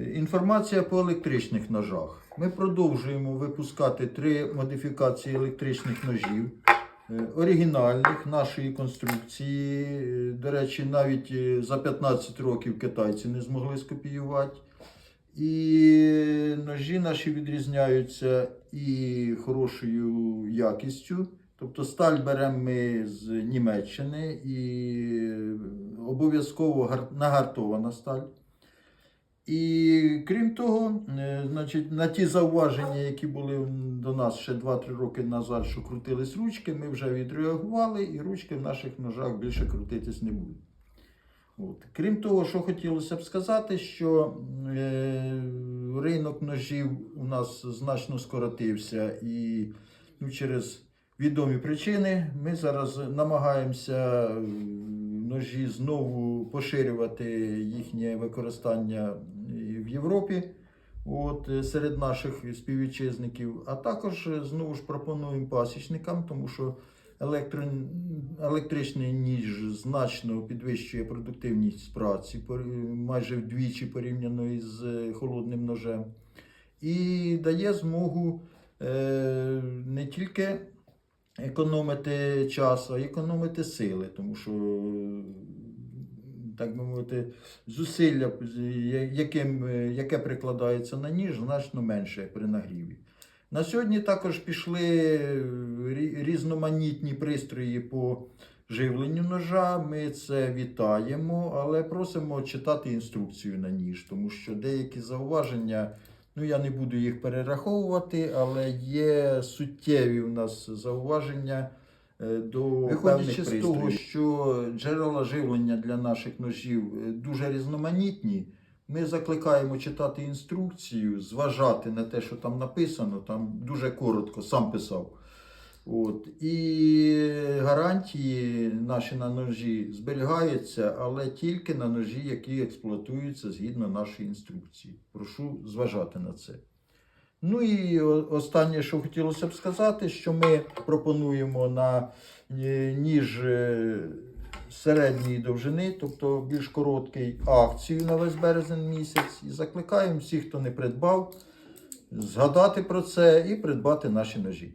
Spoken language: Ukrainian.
Інформація по електричних ножах. Ми продовжуємо випускати три модифікації електричних ножів. е, Оригінальних нашої конструкції. Е, До речі, навіть е, за 15 років китайці не змогли скопіювати. І ножі наші відрізняються і хорошою якістю. Тобто сталь беремо ми з Німеччини і обов'язково нагартована сталь. І крім того, е, значить, на ті зауваження, які були до нас ще 2-3 роки назад, що крутились ручки, ми вже відреагували, і ручки в наших ножах більше крутитись не будуть. От. Крім того, що хотілося б сказати, що е, ринок ножів у нас значно скоротився і ну, через відомі причини ми зараз намагаємося ножі знову поширювати їхнє використання в Європі. От, е, серед наших співвітчизників, а також е, знову ж пропонуємо пасічникам, тому що електро... електричний ніж значно підвищує продуктивність праці, майже вдвічі порівняно із е, холодним ножем, і дає змогу не тільки економити час, а економити сили, тому що, так би мовити, зусилля, яким, яке прикладається на ніж, значно менше при нагріві. На сьогодні також пішли різноманітні пристрої по живленню ножа. Ми це вітаємо, але просимо читати інструкцію на ніж, тому що деякі зауваження, ну я не буду їх перераховувати, але є суттєві у нас зауваження. е, До Виходячи з того, що джерела живлення для наших ножів е, дуже різноманітні, ми закликаємо читати інструкцію, зважати на те, що там написано, там дуже коротко, сам писав. От. І гарантії наші на ножі зберігаються, але тільки на ножі, які експлуатуються згідно нашої інструкції. Прошу зважати на це. Ну і останнє, що хотілося б сказати, що ми пропонуємо на е, ніж е, середньої довжини, тобто більш короткий, акцію на весь березень місяць. І закликаємо всіх, хто не придбав, згадати про це і придбати наші ножі.